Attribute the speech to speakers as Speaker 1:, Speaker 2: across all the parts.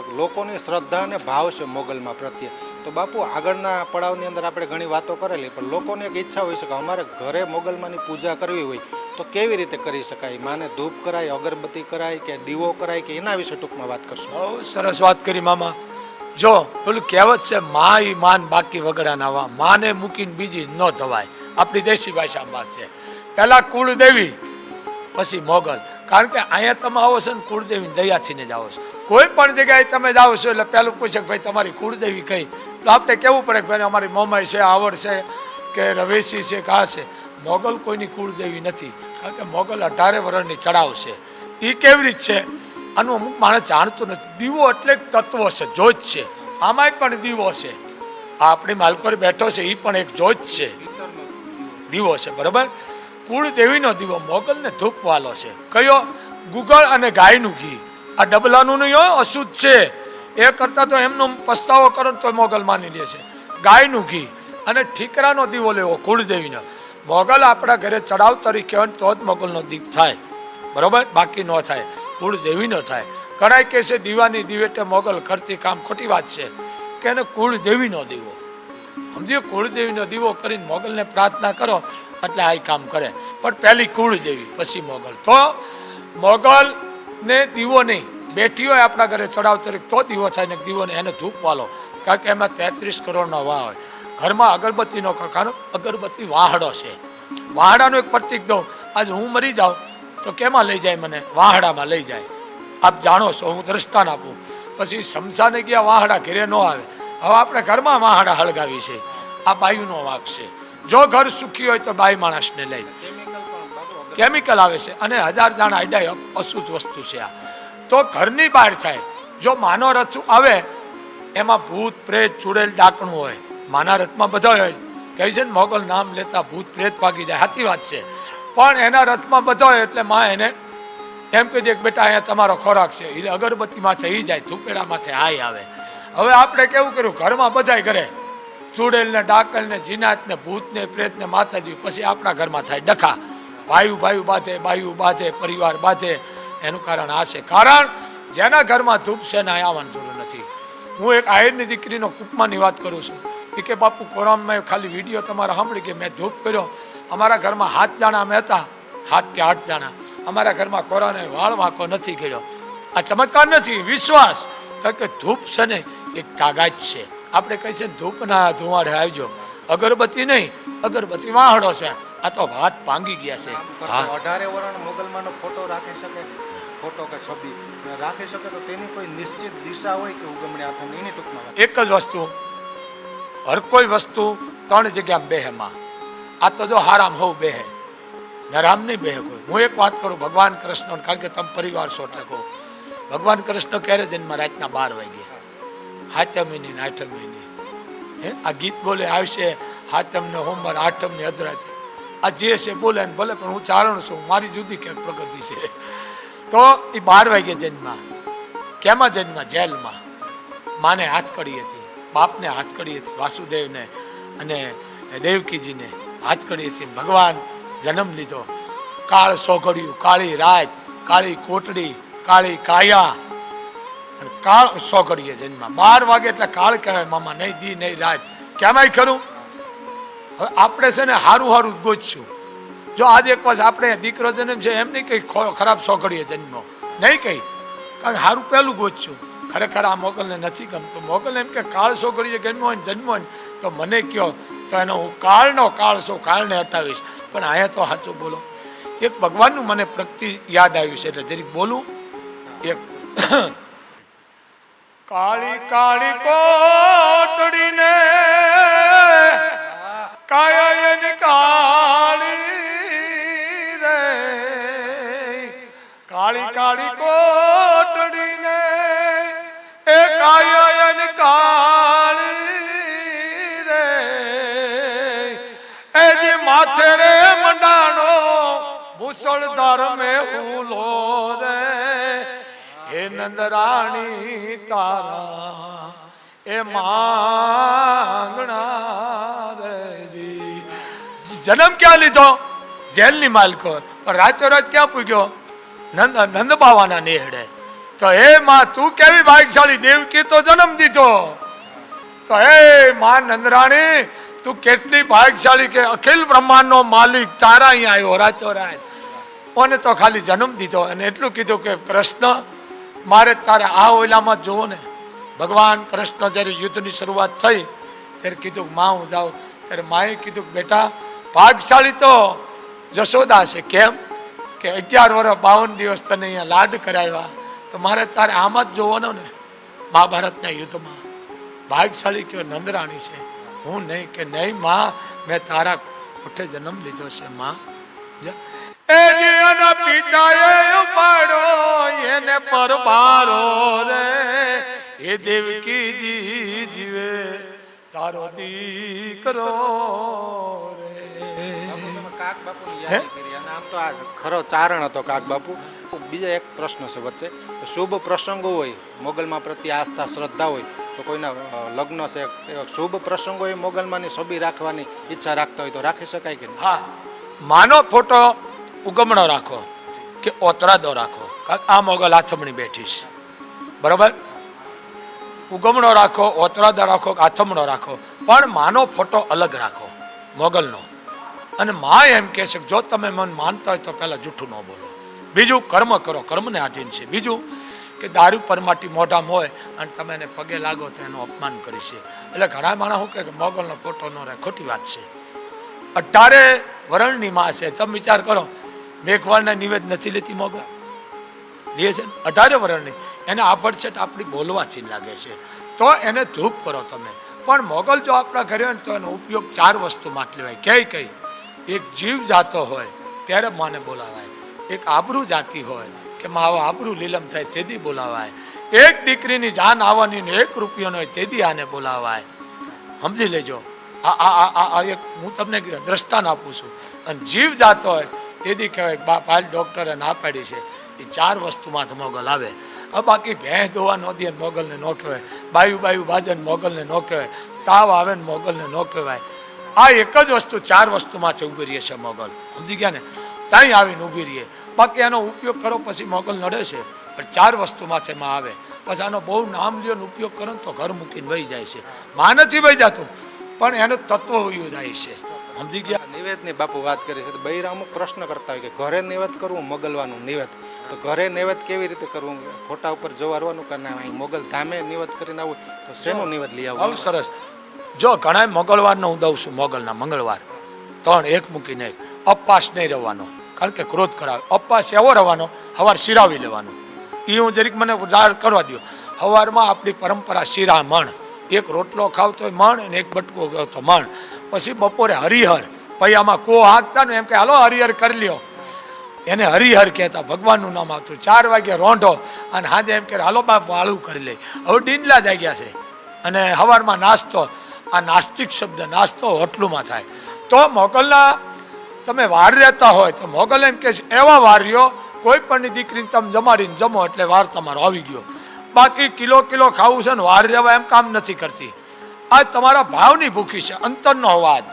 Speaker 1: લોકોની શ્રદ્ધા અને ભાવ છે મોગલમાં પ્રત્યે. તો બાપુ, આગળના પડાવની અંદર આપણે ઘણી વાતો કરેલી, પણ લોકોને એક ઈચ્છા હોય છે કે અમારે ઘરે મોગલમાંની પૂજા કરવી હોય, તો કેવી રીતે કરી શકાય? માને ધૂપ કરાય, અગરબત્તી કરાય, કે દીવો કરાય, કે એના વિશે ટૂંકમાં વાત કરશો?
Speaker 2: બહુ સરસ વાત કરી મામા. જો, પેલું કહેવત છે માય માન બાકી વગડા નાવા માને મૂકીને બીજી ન ધવાય. આપણી દેશી ભાષામાં વાત છે. પહેલાં કુળદેવી, પછી મોગલ. કારણ કે અહીંયા તમે આવો છો ને કુળદેવી દયાથીને જ આવો છો. કોઈ પણ જગ્યાએ તમે જાઓ છો એટલે પહેલું પૂછે કે ભાઈ તમારી કુળદેવી કઈ? તો આપણે કહેવું પડે કે ભાઈ અમારી મોમાઈ છે, આવડ છે, કે રવેશી છે કા છે. મોગલ કોઈની કુળદેવી નથી, કારણ કે મોગલ અઢારે વર્ષની ચડાવ છે. એ કેવી રીત છે. આનું અમુક માણસ જાણતું નથી. દીવો એટલે તત્વ છે જોજ છે. આમાંય પણ દીવો છે. આ આપણી માલકોર બેઠો છે એ પણ એક જોજ છે. દીવો છે, બરાબર? કુળદેવીનો દીવો, મોગલને ધૂપવાલો છે. કયો? ગુગળ અને ગાયનું ઘી. આ ડબલાનું નહીં અશુદ્ધ છે. એ કરતાં તો એમનો પસ્તાવો કરો ને તો મોગલ માની લે છે. ગાયનું ઘી અને ઠીકરાનો દીવો લેવો કુળદેવીનો મોગલ આપણા ઘરે ચડાવ તરીકે હોય તો જ મોગલનો દીપ થાય. બરાબર? બાકી ન થાય. કુળદેવીનો થાય. કરાય કે છે, દીવાની દિવેટે મોગલ કરતી કામ ખોટી વાત છે. કે એને કુળદેવીનો દીવો. સમજીએ? કુળદેવીનો દીવો કરીને મોગલને પ્રાર્થના કરો, એટલે આ કામ કરે. પણ પહેલી કુળદેવી પછી મોગલ. તો મોગલ ને દીવો નહીં. બેઠી હોય આપણા ઘરે ચડાવ તરીકે તો દીવો થાય ને દીવો ને એને ધૂપ વાલો. કારણ કે એમાં તેત્રીસ કરોડનો વાહ હોય. ઘરમાં અગરબત્તીનો કખાનો અગરબત્તી વાહડો છે. વાહડાનું એક પ્રતિક દઉં. આજે હું મરી જાઉં તો કેમાં લઈ જાય મને? વાહડામાં લઈ જાય. આપ જાણો છો, હું દ્રષ્ટાન આપું. પછી શમશાને ગયા વાહડા ઘેરે ન આવે. હવે આપણે ઘરમાં વાહડા હળગાવી છે. આ બાયુનો વાંક છે. જો ઘર સુખી હોય તો બાઈ માણસને લઈ. કેમિકલ આવે છે અને હજાર દાણા આઈડા અશુદ્ધ વસ્તુ છે આ. તો ઘરની બહાર થાય જો માનો રથ આવે, એમાં ભૂત, પ્રેત, ચૂડેલ, ડાકણું હોય. માના રથમાં બધા હોય. કહે છે ને, મોગલ નામ લેતા ભૂત, પ્રેત ભાગી જાય. સાચી વાત છે. પણ એના રથમાં બધા હોય એટલે માં એને એમ કહી દે બેટા, અહીંયા તમારો ખોરાક છે. એટલે અગરબત્તીમાં થઈ જાય, ધૂપેડામાં હાય આવે. હવે આપણે કેવું કર્યું? ઘરમાં બધાય કરે ચૂડેલ ને ડાકલ ને જીનાત ને ભૂત ને પ્રેત ને માતાજી પછી આપણા ઘરમાં થાય ડખા. ભાઈઓ ભાઈ બાંધે બાયું બાંધે પરિવાર બાંધે એનું કારણ આ છે. કારણ જેના ઘરમાં ધૂપ છે ને આવવાની જરૂર નથી. હું એક આયરની દીકરીનો કૂપમાંની વાત કરું છું. એ કે, બાપુ, કોરામમાં ખાલી વીડિયો તમારા સાંભળી કે મેં ધૂપ કર્યો. અમારા ઘરમાં હાથ જાણા અમે હતા. હાથ કે આઠ જાણા. અમારા ઘરમાં કોરાને વાળ વાંકો નથી કર્યો. આ ચમત્કાર નથી, વિશ્વાસ. કે ધૂપ છે ને એક તાગાજ છે. આપણે કહીએ છીએ, ધૂપના ધુવાડે આવજો. અગરબત્તી નહીં, અગરબત્તી વાહડો છે. આ તો હાથ પાંગી ગયા છે.
Speaker 1: અઢારે વરણ મોગલમાંનો ફોટો રાખી શકે ફોટો કે છબી. રાખી શકે તો તેની કોઈ નિશ્ચિત દિશા હોય કે ઉગમણી આથમણી એની ટૂંકમાં
Speaker 2: એક જ વસ્તુ હર કોઈ વસ્તુ ત્રણ જગ્યામાં બેહેમાં આ તો જો હારામ હોવ બેહે. નરામ નહીં બેહે કોઈ. હું એક વાત કરું ભગવાન કૃષ્ણ કારણ કે તમે પરિવાર છો એટલે કહું. ભગવાન કૃષ્ણ ક્યારે જન્મ? રાતના બાર વાગે હાથમ મહિની ને આઠમ મહિની હે? આ ગીત બોલે આવશે હાથમ ને હોમવાર આઠમ ને અધરાતે. આ જે છે બોલે ને ભલે, પણ હું ચારણ છું, મારી જુદી ક્યાંક પ્રગતિ છે. તો એ બાર વાગે જન્મ કેમાં જન્મ જેલમાં. માને હાથ કરી હતી, બાપને હાથ કડી હતી, વાસુદેવને અને દેવકીજીને હાથ કરી હતી. ભગવાન જન્મ લીધો. કાળ સોઘડિયું કાળી રાત, કાળી કોટડી, કાળી કાયા. અને કાળ સોઘડીએ જન્મ બાર વાગે એટલે કાળ કહેવાય, મામા, નહીં દી, નહીં રાત. કેમાંય ખરું? હવે આપણે છે ને સારું સારું ગોચશું જો આજે એક પાસ આપણે દીકરો જન્મ છે, એમ નહીં કંઈ ખરાબ સોઘડીએ જન્મો નહીં કંઈ કારણ કે સારું પહેલું ગોચશું ખરેખર આ મોગલને નથી ગમતો. મોગલ એમ કે કાળ સોગડીએ જન્મો હોય ને જન્મો હોય તો મને કહો તો એનો હું કાળનો કાળ છું, કાળને હટાવીશ. પણ અહીંયા તો સાચું બોલો. એક ભગવાનનું મને પ્રગતિ યાદ આવ્યું છે, એટલે જરીક બોલું. એક કાળી કાળી કોટડીને કાયન કાળી રે, કાળી કાળી કોટડીને, એ કાયન કાળી રે, એ જે માથે રે મંડાણો મુસળધાર મે હુલો રે, હે નંદરાણી તારા, એ માંગણા જન્મ ક્યાં લીધો? જેલની માલકો પણ રાતો રાત ક્યાં પૂગ્યો? નંદ નંદ બાવાના નેહડે તો હે માં, તું કેવી ભાગશાળી દેવકી તો જન્મ દીધો? તો હે માં નંદરાણી, તું કેટલી ભાગશાળી કે અખિલ બ્રહ્માંડનો માલિક તારા અહીંયા આવ્યો રાતો રાત. ઓને તો ખાલી જન્મ દીધો? અને એટલું કીધું કે કૃષ્ણ, મારે તારે આ ઓલામાં જુઓ ને. ભગવાન કૃષ્ણ જ્યારે યુદ્ધની શરૂઆત થઈ, ત્યારે કીધું, માં, હું જાઉં. ત્યારે માએ કીધું, બેટા ભાગશાળી તો જશોદા છે. કેમ? કે અગિયાર વર્ષ બાવન દિવસ તને અહીંયા લાડ કરાવ્યા. તો મારે તારે આમ જ જોવાનો ને મહાભારતના યુદ્ધમાં. ભાગશાળી કયો નંદરાણી છે? હું નહીં કે નહીં, માં, મેં તારા કોઠે જન્મ લીધો છે, માં. એના પિતાએ ઉપાડો, એને પરબારો રે. એ દેવકીજી જીવે, તારો દીકરો રે.
Speaker 1: ખરો ચારણ હતો કાક બાપુ બીજા એક પ્રશ્ન છે વચ્ચે શુભ પ્રસંગો હોય મોગલમાં પ્રત્યે આસ્થા શ્રદ્ધા હોય તો કોઈના અ, લગ્ન છે એવા શુભ પ્રસંગો એ મોગલમાંની છબી રાખવાની ઈચ્છા રાખતા હોય તો રાખી શકાય કે નહીં
Speaker 2: હા માનો ફોટો ઉગમણો રાખો કે ઓતરાદો રાખો. કારણ આ મોગલ આથમણી બેઠીશ. બરાબર? ઉગમણો રાખો ઓતરાદો રાખો કે આથમણો રાખો. પણ માનો ફોટો અલગ રાખો મોગલનો. અને માં એમ કહે છે કે જો તમે મન માનતા હોય તો પહેલાં જૂઠું ન બોલો. બીજું કર્મ કરો, કર્મને આધીન છે. બીજું કે દારૂ પરમાટી મોઢામાં હોય અને તમે એને પગે લાગો તો એનું અપમાન કરી છે. એટલે ઘણા માણસ શું કહે કે મોગલનો ફોટો ન રહે, ખોટી વાત છે. અઢારે વરણની માં છે. તમે વિચાર કરો, મેઘવાળને નિવેદ નથી લેતી મોગલ? લે છે? અઢારે વરણની. એને આભડછેટ આપણી બોલવાથી લાગે છે. તો એને ધૂપ કરો તમે. પણ મોગલ જો આપણા ઘરે હોય તો એનો ઉપયોગ ચાર વસ્તુમાં જ લેવાય. કઈ કઈ? એક જીવ જાતો હોય, ત્યારે માને બોલાવાય. એક આબરૂ જાતિ હોય, કે માં આવા આબરૂ લીલમ થાય તેથી બોલાવાય. એક દીકરીની જાન આવવાની ને એક રૂપિયાનો હોય તેથી આને બોલાવાય. સમજી લેજો. આ આ આ આ એક હું તમને દ્રષ્ટાન આપું છું. અને જીવ જાતો હોય, તેથી કહેવાય બાપ હાલ ડૉક્ટરે ના પાડી છે. એ ચાર વસ્તુમાં મોગલ આવે. હવે બાકી ભેંસ દોવા ન દે મોગલને ન કહેવાય. બાયુ બાયુ બાજન મોગલને ન કહેવાય. તાવ આવે ને મોગલને ન કહેવાય. આ એક જ વસ્તુ ચાર વસ્તુમાંથી ઊભી રહે છે મોગલ. સમજી ગયા ને? ત્યાં આવીને ઊભી રહીએ બાકી એનો ઉપયોગ કરો પછી મોગલ નડે છે. પણ ચાર વસ્તુમાં છે એમાં આવે. પછી આનો બહુ નામ લ્યો ઉપયોગ કરો ને તો ઘર મૂકીને વહી જાય છે. માં નથી વહી જતું પણ એનું તત્વ વયું જાય છે. સમજી ગયા?
Speaker 1: નિવેદની બાપુ વાત કરી છે તો બૈરામુક પ્રશ્ન કરતા હોય કે ઘરે નિવેદ કરવું મોગલવાનું નિવેદ? તો ઘરે નિવેદ કેવી રીતે કરવું? ફોટા ઉપર જોવારવાનું કે ના? મોગલ ધામે નિવેદ કરીને આવું તો શેનું નિવેદ લઈ
Speaker 2: બહુ
Speaker 1: આવવું
Speaker 2: સરસ. જો ઘણા મંગળવારનો હું દઉં છું, મોગલના મંગળવાર. ત્રણ એક મૂકીને એક નહીં રહેવાનો. કારણ કે ક્રોધ કરાવે. અપવાસ એવો રહેવાનો, હવાર શિરાવી લેવાનો. એ હું જરીક મને જાહેર કરવા દો હવારમાં આપણી પરંપરા શિરા મણ એક રોટલો ખાવ તોય મણ અને એક બટકો ખાવ તો મણ. પછી બપોરે હરિહર. પછી આમાં કો હાંકતા ને એમ કે, હાલો, હરિહર કરી લ્યો. એને હરિહર કહેતા, ભગવાનનું નામ આવતું ચાર વાગે રોંઢો અને સાંજે એમ કે, હાલો બાપ, વાળું કરી લે. હવે ડીંડલા જાગ્યા છે. અને સવારમાં નાસ્તો. આ નાસ્તિક શબ્દ, નાસ્તો હોટલમાં થાય. તો મોગલના તમે વાર રહેતા હોય તો મોગલ એમ કે છે, એવા વાર રહ્યો, કોઈ પણની દીકરીને તમે જમાડીને જમો એટલે વાર તમારો આવી ગયો. બાકી કિલો કિલો ખાવું છે ને વાર રહેવા એમ કામ નથી કરતી. આ તમારા ભાવની ભૂખી છે, અંતરનો અવાજ.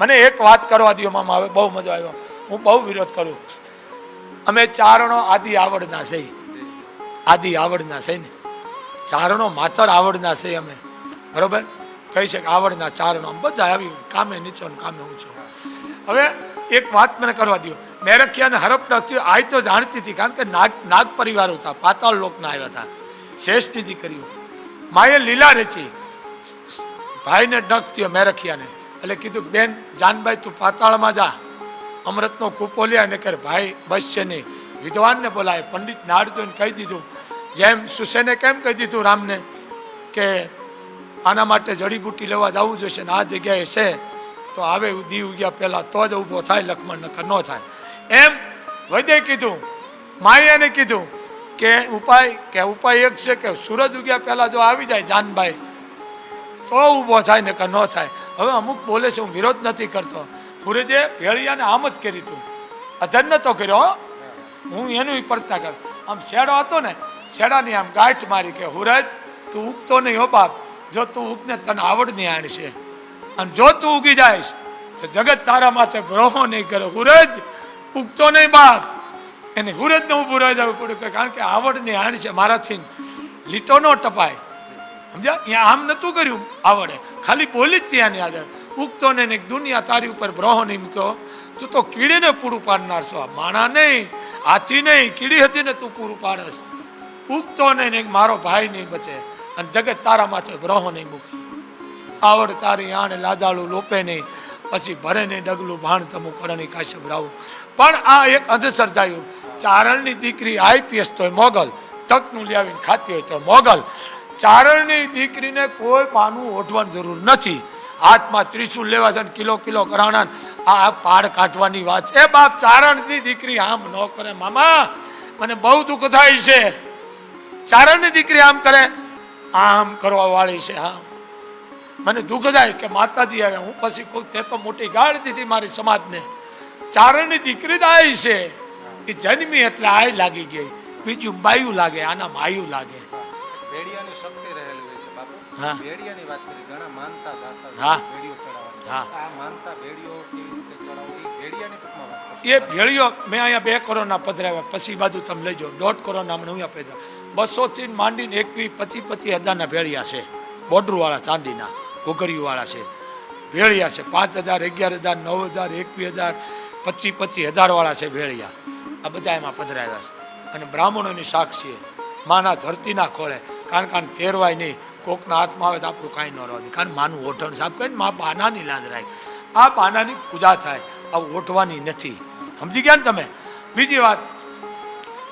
Speaker 2: મને એક વાત કરવા દો મામા, હવે બહુ મજા આવ્યો. હું બહુ વિરોધ કરું. અમે ચારણો આદિ આવડના છે. આદિ આવડના છે ને. ચારણો માતર આવડના છે અમે. બરોબર? કહી છે કે આવડના ચારણો નામ બધા આવી કામે નીચો ને કામે ઊંચો. હવે એક વાત મને કરવા દો મેરખિયાને હરપડા થયું આ તો જાણતી હતી, કારણ કે નાગ નાગ પરિવાર હતા, પાતાળ લોકના આવ્યા હતા શેષની દીકરીઓ. માએ લીલા રચી. ભાઈને ડક થયો મેરખિયાને. એટલે કીધું બેન, જાનભાઈ, તું પાતાળમાં જા. અમૃતનો કૂપો લે અને કર, ભાઈ બસ છે નહીં. વિદ્વાનને બોલાય, પંડિત નારદોને કહી દીધું. જેમ સુસેને કેમ કહી દીધું રામને કે આના માટે જડીબુટી લેવા જવું જોઈશે ને આ જગ્યાએ છે, તો આવે દી ઉગ્યા પહેલાં તો જ ઊભો થાય લખમણ નખર ન થાય. એમ વૈદ્ય કીધું, માયાને કીધું કે ઉપાય કે ઉપાય એક છે કે સૂરજ ઉગ્યા પહેલાં જો આવી જાય જાનભાઈ, તો ઊભો થાય ને કે ન થાય. હવે અમુક બોલે છે, હું વિરોધ નથી કરતો. હુરેજે ભેળિયાને આમ જ કરી તું. અધન નતો કર્યો હો. એનું પ્રયત્ન કર. આમ શેડો હતો ને, શેડાની આમ ગાંઠ મારી કે, હુરજ, તું ઉગતો નહીં હો બાપ. જો તું ઉગને તને આવડની આણ છે. અને જો તું ઉગી જાયશ, તો જગત તારા માથે ગ્રહો નહીં કરે. હુરજ ઉગતો નહીં બાપ. એને હુરજ ને ઊભું રહી જવું પડ્યું કે કારણ કે આવડની હાણ છે, મારાથી લીટો નો ટપાય. સમજ્યા? અહીંયા આમ નતું કર્યું, આવડે. ખાલી બોલી જ ત્યાંની આગળ ઉગતો ને એક દુનિયા તારી ઉપર બ્રહો નહીં મૂક્યો. તું તો કીડીને પૂરું પાડનાર છો. માણા નહીં, હાથી નહીં, કીડી હતી ને તું પૂરું પાડસ ઉગતો ને મારો ભાઈ નહીં બચે. અને જગત તારા માથે ગ્રહો નહીં મૂકે. આવડ તારી આણે લાજાળું લોપે નહીં. પછી ભરે નહીં ડગલું ભાણ તમું કરણી કાશ્યપ રાવું પણ આ એક અંધ ચારણની દીકરી આઈપીએસ તોય મોગલ. તકનું લાવીને ખાતી હોય તો મોગલ. ચારણની દીકરીને કોઈ પાનું ઓઢવાની જરૂર નથી. હાથમાં ત્રિશુલ લેવા છે ને કિલો કિલો કરાણા આ પાડ કાઢવાની વાત છે. બાપ ચારણની દીકરી આમ ન કરે. મામા, મને બહુ દુઃખ થાય છે. ચારણની દીકરી આમ કરે. આમ કરવા વાળી છે આમ. મને દુઃખ થાય કે માતાજી આવે હું પછી કહું તે તો મોટી ગાળ દીધી મારી સમાજને. ચારણની દીકરી આવી છે એ જન્મી એટલે આય લાગી ગઈ. બીજું બાયું લાગે આના માયું લાગે. હા. હા. હા.
Speaker 1: એ
Speaker 2: ભેળીઓ મેં અહીંયા બે કરોડના પધરાવ્યા પછી બાજુ તમે લેજો દોઢ કરોડના મને અહીંયા પધરા બસો થી માંડીને એકવીસ પચી પચીસ હજારના ભેળિયા છે. બોર્ડરવાળા ચાંદીના, ઘોઘરીવાળા છે. ભેળિયા છે. પાંચ હજાર, અગિયાર હજાર, નવ હજાર, એકવીસ હજાર પચીસ પચીસ હજારવાળા છે ભેળિયા. આ બધા એમાં પધરાયેલા છે. અને બ્રાહ્મણોની સાક્ષી માના ધરતીના ખોળે. કારણ કે આને તેરવાય નહીં. કોકના હાથમાં આવે તો આપણું કાંઈ ન રહે. કારણ માનું ઓઠણ સાફ કરીને મા બાનાની લાજ રાખ. આ બાનાની પૂજા થાય. આ ઓઠવાની નથી. સમજી ગયા ને તમે? બીજી વાત.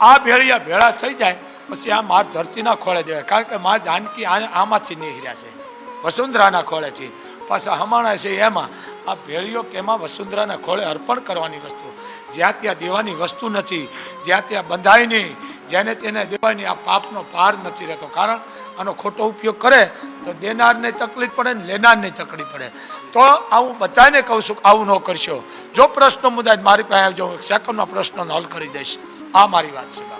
Speaker 2: આ ભેળિયા ભેળા થઈ જાય. પછી આ માર ધરતીના ખોળે દેવાય. કારણ કે માર જાનકી આમાંથી નીહર્યા છે. વસુંધરાના ખોળેથી. પાછા હમાણા છે એમાં. આ ભેળીઓ કે એમાં વસુંધરાના ખોળે અર્પણ કરવાની વસ્તુ. જ્યાં ત્યાં દેવાની વસ્તુ નથી, જ્યાં ત્યાં બંધાય નહીં, જેને તેને દેવાય નહીં આ પાપનો પાર નથી રહેતો. કારણ આનો ખોટો ઉપયોગ કરે તો દેનારને તકલીફ પડે ને લેનારને તકલીફ પડે. તો આવું બધાને કહું છું આવું ન કરશો. જો પ્રશ્નો મુદ્દા મારી પાસે આવજો. હું એક સેકન્ડનો પ્રશ્નનો હલ કરી દઈશ. આ મારી વાત છે.